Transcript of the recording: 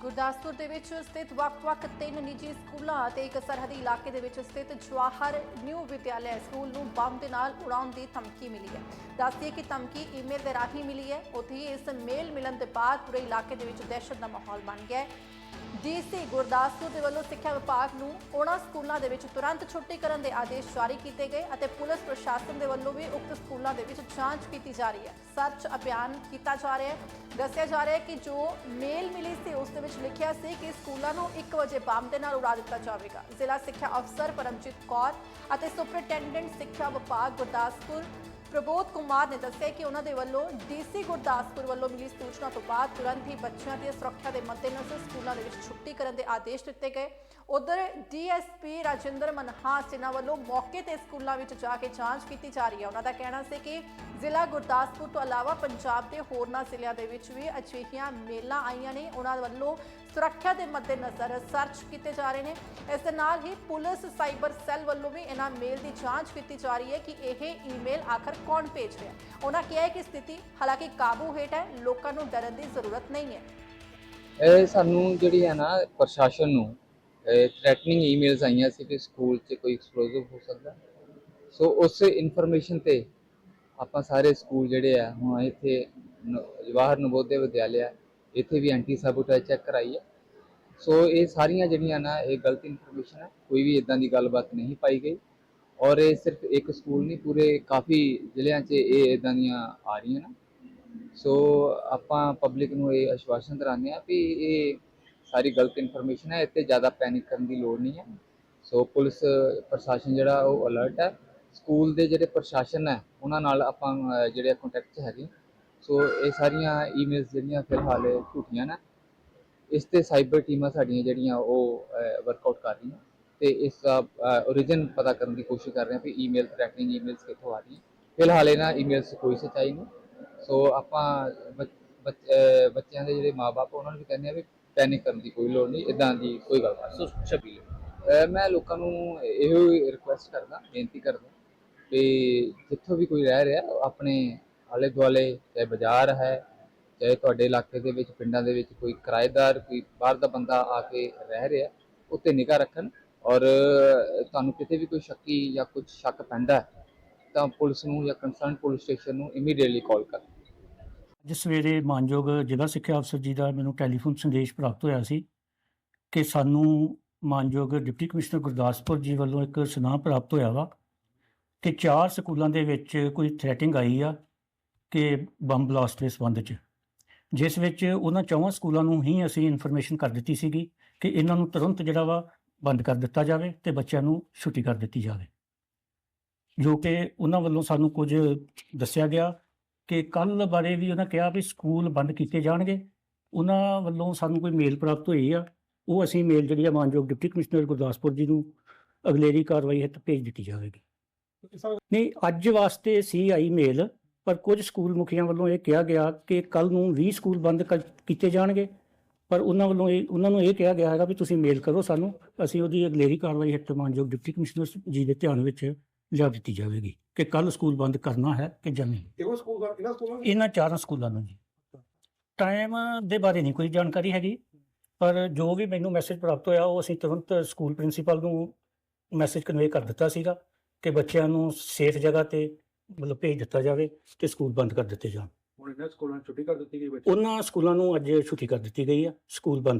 ਗੁਰਦਾਸਪੁਰ ਦੇ ਵਿੱਚ ਸਥਿਤ ਵੱਖ-ਵੱਖ ਤਿੰਨ ਨਿੱਜੀ ਸਕੂਲਾਂ ਅਤੇ ਇੱਕ ਸਰਹੱਦੀ ਇਲਾਕੇ ਦੇ ਵਿੱਚ ਸਥਿਤ ਜਵਾਹਰ ਨਿਊ ਵਿਦਿਆਲਿਆ ਸਕੂਲ ਨੂੰ ਬੰਬ ਦੇ ਨਾਲ ਉਡਾਉਣ ਦੀ ਧਮਕੀ ਮਿਲੀ ਹੈ। ਦੱਸਦੀਏ ਕਿ ਧਮਕੀ ਈਮੇਲ ਦੇ ਰਾਹੀਂ ਮਿਲੀ ਹੈ। ਉੱਥੇ ਹੀ ਇਸ ਮੇਲ ਮਿਲਣ ਦੇ ਬਾਅਦ ਪੂਰੇ ਇਲਾਕੇ ਦੇ ਵਿੱਚ ਦਹਿਸ਼ਤ ਦਾ ਮਾਹੌਲ ਬਣ ਗਿਆ ਹੈ। ਡੀਸੀ ਗੁਰਦਾਸਪੁਰ ਦੇ ਵੱਲੋਂ ਸਿੱਖਿਆ ਵਿਭਾਗ ਨੂੰ ਉਹਨਾਂ ਸਕੂਲਾਂ ਦੇ ਵਿੱਚ ਤੁਰੰਤ ਛੁੱਟੀ ਕਰਨ ਦੇ ਆਦੇਸ਼ ਜਾਰੀ ਕੀਤੇ ਗਏ ਅਤੇ ਪੁਲਿਸ ਪ੍ਰਸ਼ਾਸਨ ਦੇ ਵੱਲੋਂ ਵੀ ਉਕਤ ਸਕੂਲਾਂ ਦੇ ਵਿੱਚ ਜਾਂਚ ਕੀਤੀ ਜਾ ਰਹੀ ਹੈ। ਸਰਚ ਅਭਿਆਨ ਕੀਤਾ ਜਾ ਰਿਹਾ ਹੈ। ਦੱਸਿਆ ਜਾ ਰਿਹਾ ਹੈ ਕਿ ਜੋ ਮੇਲ ਮਿਲੀ ਸੀ ਉਸ ਲਿਖਿਆ ਸੀ ਕਿ ਸਕੂਲਾਂ ਨੂੰ 1 ਵਜੇ ਬੰਬ ਦੇ ਨਾਲ ਉਡਾ ਦਿੱਤਾ ਜਾਵੇਗਾ। ਜ਼ਿਲ੍ਹਾ ਸਿੱਖਿਆ ਅਫਸਰ ਪਰਮਜੀਤ ਕੌਰ ਅਤੇ ਸੁਪਰਟੈਂਡੈਂਟ ਸਿੱਖਿਆ ਵਿਭਾਗ ਗੁਰਦਾਸਪੁਰ ਪ੍ਰਬੋਧ ਕੁਮਾਰ ਨੇ ਦੱਸਿਆ ਕਿ ਉਹਨਾਂ ਦੇ ਵੱਲੋਂ ਡੀਸੀ ਗੁਰਦਾਸਪੁਰ ਵੱਲੋਂ ਮਿਲੀ ਸੂਚਨਾ ਤੋਂ ਬਾਅਦ ਤੁਰੰਤ ਹੀ ਬੱਚਿਆਂ ਦੀ ਸੁਰੱਖਿਆ ਦੇ ਮੱਦੇਨਜ਼ਰ ਸਕੂਲਾਂ ਦੇ ਵਿੱਚ ਛੁੱਟੀ ਕਰਨ ਦੇ ਆਦੇਸ਼ ਦਿੱਤੇ ਗਏ। ਉਧਰ ਡੀਐਸਪੀ ਰਾਜਿੰਦਰ ਮਨਹਾਸ ਜਿਨ੍ਹਾਂ ਵੱਲੋਂ ਮੌਕੇ ਤੇ ਸਕੂਲਾਂ ਵਿੱਚ ਜਾ ਕੇ ਜਾਂਚ ਕੀਤੀ ਜਾ ਰਹੀ ਹੈ, ਉਹਨਾਂ ਦਾ ਕਹਿਣਾ ਸੀ ਕਿ ਜ਼ਿਲ੍ਹਾ ਗੁਰਦਾਸਪੁਰ ਤੋਂ ਇਲਾਵਾ ਪੰਜਾਬ ਦੇ ਹੋਰਨਾਂ ਜ਼ਿਲ੍ਹਿਆਂ ਦੇ ਵਿੱਚ ਵੀ ਅਜਿਹੀਆਂ ਮੇਲਾਂ ਆਈਆਂ ਨੇ। ਉਹਨਾਂ ਵੱਲੋਂ ਸੁਰੱਖਿਆ ਦੇ ਮੱਦੇਨਜ਼ਰ ਸਰਚ ਕੀਤੇ ਜਾ ਰਹੇ ਨੇ। ਇਸ ਦੇ ਨਾਲ ਹੀ ਪੁਲਿਸ ਸਾਈਬਰ ਸੈੱਲ ਵੱਲੋਂ ਵੀ ਇਹਨਾਂ ਮੇਲ ਦੀ ਜਾਂਚ ਕੀਤੀ ਜਾ ਰਹੀ ਹੈ ਕਿ ਇਹ ਈਮੇਲ ਆਖਰ ਕੌਣ ਭੇਜ ਰਿਹਾ ਹੈ। ਉਹਨਾਂ ਕਿਹਾ ਹੈ ਕਿ ਸਥਿਤੀ ਹਾਲਾਂਕਿ ਕਾਬੂ ਹੇਠ ਹੈ, ਲੋਕਾਂ ਨੂੰ ਡਰਨ ਦੀ ਜ਼ਰੂਰਤ ਨਹੀਂ ਹੈ। ਇਹ ਸਾਨੂੰ ਜਿਹੜੀ ਹੈ ਨਾ ਪ੍ਰਸ਼ਾਸਨ ਨੂੰ ਥ੍ਰੈਟਨਿੰਗ ਈਮੇਲਸ ਆਈਆਂ ਸੀ ਕਿ ਸਕੂਲ 'ਚ ਕੋਈ ਐਕਸਪਲੋਸਿਵ ਹੋ ਸਕਦਾ। ਸੋ ਉਸ ਇਨਫੋਰਮੇਸ਼ਨ ਤੇ ਆਪਾਂ ਸਾਰੇ ਸਕੂਲ ਜਿਹੜੇ ਆ, ਹੁਣ ਇੱਥੇ ਨ- ਜਵਾਹਰ ਨਵੋਦਿਆ ਵਿਦਿਆਲਿਆ ਇੱਥੇ ਵੀ ਐਂਟੀ ਸਾਬੋਟੇਜ ਚੈੱਕ ਕਰਾਈ ਹੈ। ਸੋ ਇਹ ਸਾਰੀਆਂ ਜਿਹੜੀਆਂ ਨਾ, ਇਹ ਗਲਤ ਇਨਫੋਰਮੇਸ਼ਨ ਹੈ। ਕੋਈ ਵੀ ਇਦਾਂ ਦੀ ਗੱਲਬਾਤ ਨਹੀਂ ਪਾਈ ਗਈ। ਔਰ ਇਹ ਸਿਰਫ ਇੱਕ ਸਕੂਲ ਨਹੀਂ, ਪੂਰੇ ਕਾਫੀ ਜ਼ਿਲ੍ਹਿਆਂ 'ਚ ਇਹ ਇਦਾਂ ਦੀਆਂ ਆ ਰਹੀਆਂ ਨਾ। ਸੋ ਆਪਾਂ ਪਬਲਿਕ ਨੂੰ ਇਹ ਆਸ਼ਵਾਸਨ ਦਰਾਉਂਦੇ ਆ ਵੀ ਇਹ ਸਾਰੀ ਗਲਤ ਇਨਫੋਰਮੇਸ਼ਨ ਹੈ, ਇੱਥੇ ਜ਼ਿਆਦਾ ਪੈਨਿਕ ਕਰਨ ਦੀ ਲੋੜ ਨਹੀਂ ਹੈ। ਸੋ ਪੁਲਿਸ, ਪ੍ਰਸ਼ਾਸਨ ਜਿਹੜਾ ਉਹ ਅਲਰਟ ਹੈ। ਸਕੂਲ ਦੇ ਜਿਹੜੇ ਪ੍ਰਸ਼ਾਸਨ ਹੈ, ਉਹਨਾਂ ਨਾਲ ਆਪਾਂ ਜਿਹੜੇ ਕੰਟੈਕਟ 'ਚ ਹੈਗੇ। ਸੋ ਇਹ ਸਾਰੀਆਂ ਈਮੇਲਸ ਜਿਹੜੀਆਂ ਫਿਲਹਾਲ ਝੂਠੀਆਂ ਨੇ। ਇਸ ਤੇ ਸਾਈਬਰ ਟੀਮਾਂ ਸਾਡੀਆਂ ਜਿਹੜੀਆਂ ਉਹ ਵਰਕਆਊਟ ਕਰ ਰਹੀਆਂ। ਤੇ ਇਸ ਦਾ origin ਪਤਾ ਕਰਨ ਦੀ ਕੋਸ਼ਿਸ਼ ਕਰ ਰਹੇ ਹਾਂ ਵੀ ਈਮੇਲ ਥ੍ਰੈਟਨਿੰਗ ਈਮੇਲਸ ਕਿੱਥੋਂ ਆ ਰਹੀਆਂ। ਫਿਲਹਾਲ ਇਹਨਾਂ ਈਮੇਲਸ ਕੋਈ ਸੱਚਾਈ ਨਹੀਂ। ਸੋ ਆਪਾਂ ਬੱਚਿਆਂ ਦੇ ਜਿਹੜੇ ਮਾਪੇ ਉਹਨਾਂ ਨੂੰ ਵੀ ਕਹਿੰਦੇ ਆ ਵੀ ਪੈਨਿਕ ਕਰਨ ਦੀ ਕੋਈ ਲੋੜ ਨਹੀਂ ਇਦਾਂ ਦੀ ਕੋਈ ਗੱਲ ਨਹੀਂ। ਸੋ ਮੈਂ ਲੋਕਾਂ ਨੂੰ ਇਹੋ ਰਿਕੁਐਸਟ ਕਰਦਾ ਬੇਨਤੀ ਕਰਦਾ ਵੀ ਜਿੱਥੋਂ ਵੀ ਕੋਈ ਰਹਿ ਰਿਹਾ ਆਪਣੇ ਆਲੇ ਦੁਆਲੇ, ਚਾਹੇ ਬਾਜ਼ਾਰ ਹੈ, ਚਾਹੇ ਤੁਹਾਡੇ ਇਲਾਕੇ ਦੇ ਵਿੱਚ, ਪਿੰਡਾਂ ਦੇ ਵਿੱਚ ਕੋਈ ਕਿਰਾਏਦਾਰ, ਕੋਈ ਬਾਹਰ ਦਾ ਬੰਦਾ ਆ ਕੇ ਰਹਿ ਰਿਹਾ ਉੱਤੇ ਨਿਗਾਹ ਰੱਖਣ ਔਰ ਤੁਹਾਨੂੰ ਕਿਤੇ ਵੀ ਕੋਈ ਸ਼ੱਕੀ ਜਾਂ ਕੁਝ ਸ਼ੱਕ ਪੈਂਦਾ ਤਾਂ ਪੁਲਿਸ ਨੂੰ ਜਾਂ ਕੰਸਰਨ ਪੁਲਿਸ ਸਟੇਸ਼ਨ ਨੂੰ ਇਮੀਡੀਏਟਲੀ ਕਾਲ ਕਰ। ਅੱਜ ਸਵੇਰੇ ਮਾਨਯੋਗ ਜ਼ਿਲ੍ਹਾ ਸਿੱਖਿਆ ਅਫਸਰ ਜੀ ਦਾ ਮੈਨੂੰ ਟੈਲੀਫੋਨ ਸੰਦੇਸ਼ ਪ੍ਰਾਪਤ ਹੋਇਆ ਸੀ ਕਿ ਸਾਨੂੰ ਮਾਨਯੋਗ ਡਿਪਟੀ ਕਮਿਸ਼ਨਰ ਗੁਰਦਾਸਪੁਰ ਜੀ ਵੱਲੋਂ ਇੱਕ ਸੁਨਾਹ ਪ੍ਰਾਪਤ ਹੋਇਆ ਵਾ ਕਿ ਚਾਰ ਸਕੂਲਾਂ ਦੇ ਵਿੱਚ ਕੋਈ ਥ੍ਰੈਟਿੰਗ ਆਈ ਆ। ਕਿ ਬੰਬ ਬਲਾਸਟ ਦੇ ਸੰਬੰਧ 'ਚ। ਜਿਸ ਵਿੱਚ ਉਹਨਾਂ ਚੌਹਾਂ ਸਕੂਲਾਂ ਨੂੰ ਹੀ ਅਸੀਂ ਇਨਫੋਰਮੇਸ਼ਨ ਕਰ ਦਿੱਤੀ ਸੀਗੀ ਕਿ ਇਹਨਾਂ ਨੂੰ ਤੁਰੰਤ ਜਿਹੜਾ ਵਾ ਬੰਦ ਕਰ ਦਿੱਤਾ ਜਾਵੇ ਤੇ ਬੱਚਿਆਂ ਨੂੰ ਛੁੱਟੀ ਕਰ ਦਿੱਤੀ ਜਾਵੇ। ਜੋ ਕਿ ਉਹਨਾਂ ਵੱਲੋਂ ਸਾਨੂੰ ਕੁਝ ਦੱਸਿਆ ਗਿਆ ਕਿ ਕੱਲ ਬਾਰੇ ਵੀ ਉਹਨਾਂ ਕਿਹਾ ਵੀ ਸਕੂਲ ਬੰਦ ਕੀਤੇ ਜਾਣਗੇ। ਉਹਨਾਂ ਵੱਲੋਂ ਸਾਨੂੰ ਕੋਈ ਮੇਲ ਪ੍ਰਾਪਤ ਹੋਈ ਆ। ਉਹ ਅਸੀਂ ਮੇਲ ਜਿਹੜੀ ਆ ਮਾਨਯੋਗ ਡਿਪਟੀ ਕਮਿਸ਼ਨਰ ਗੁਰਦਾਸਪੁਰ ਜੀ ਨੂੰ ਅਗਲੇਰੀ ਕਾਰਵਾਈ ਹਿੱਤ ਭੇਜ ਦਿੱਤੀ ਜਾਵੇਗੀ। ਨਹੀਂ ਅੱਜ ਵਾਸਤੇ ਸੀ ਆਈ ਮੇਲ ਪਰ ਕੁਝ ਸਕੂਲ ਮੁਖੀਆਂ ਵੱਲੋਂ ਇਹ ਕਿਹਾ ਗਿਆ ਕਿ ਕੱਲ ਨੂੰ 20 ਸਕੂਲ ਬੰਦ ਕੀਤੇ ਜਾਣਗੇ। ਪਰ ਉਹਨਾਂ ਵੱਲੋਂ ਇਹ ਉਹਨਾਂ ਨੂੰ ਇਹ ਕਿਹਾ ਗਿਆ ਹੈਗਾ ਵੀ ਤੁਸੀਂ ਮੇਲ ਕਰੋ ਸਾਨੂੰ। ਅਸੀਂ ਉਹਦੀ ਅਗਲੇਰੀ ਕਾਰਵਾਈ ਹਿੱਤ ਮਾਨਯੋਗ ਡਿਪਟੀ ਕਮਿਸ਼ਨਰ ਜੀ ਦੇ ਧਿਆਨ ਵਿੱਚ ਲਿਆ ਦਿੱਤੀ ਜਾਵੇਗੀ ਕਿ ਕੱਲ ਸਕੂਲ ਬੰਦ ਕਰਨਾ ਹੈ ਕਿ ਜਾਂ ਨਹੀਂ। ਇਹੋ ਸਕੂਲ ਦਾ ਇਹਨਾਂ ਸਕੂਲਾਂ ਇਹਨਾਂ ਚਾਰਾਂ ਸਕੂਲਾਂ ਨੂੰ ਜੀ। ਟਾਈਮ ਦੇ ਬਾਰੇ ਨਹੀਂ ਕੋਈ ਜਾਣਕਾਰੀ ਹੈਗੀ ਪਰ ਜੋ ਵੀ ਮੈਨੂੰ ਮੈਸੇਜ ਪ੍ਰਾਪਤ ਹੋਇਆ ਉਹ ਅਸੀਂ ਤੁਰੰਤ ਸਕੂਲ ਪ੍ਰਿੰਸੀਪਲ ਨੂੰ ਮੈਸੇਜ ਕਨਵੇ ਕਰ ਦਿੱਤਾ ਸੀਗਾ ਕਿ ਬੱਚਿਆਂ ਨੂੰ ਸੇਫ ਜਗ੍ਹਾ ਤੇ ਮਤਲਬ ਭੇਜ ਦਿੱਤਾ ਜਾਵੇ ਤੇ ਸਕੂਲ ਬੰਦ ਕਰ ਦਿੱਤੇ ਜਾਣ। ਹੁਣ ਇਹਨਾਂ ਸਕੂਲਾਂ ਨੂੰ ਛੁੱਟੀ ਕਰ ਦਿੱਤੀ ਗਈ ਬੱਚੇ? ਉਹਨਾਂ ਸਕੂਲਾਂ ਨੂੰ ਅੱਜ ਛੁੱਟੀ ਕਰ ਦਿੱਤੀ ਗਈ ਆ ਸਕੂਲ ਬੰਦ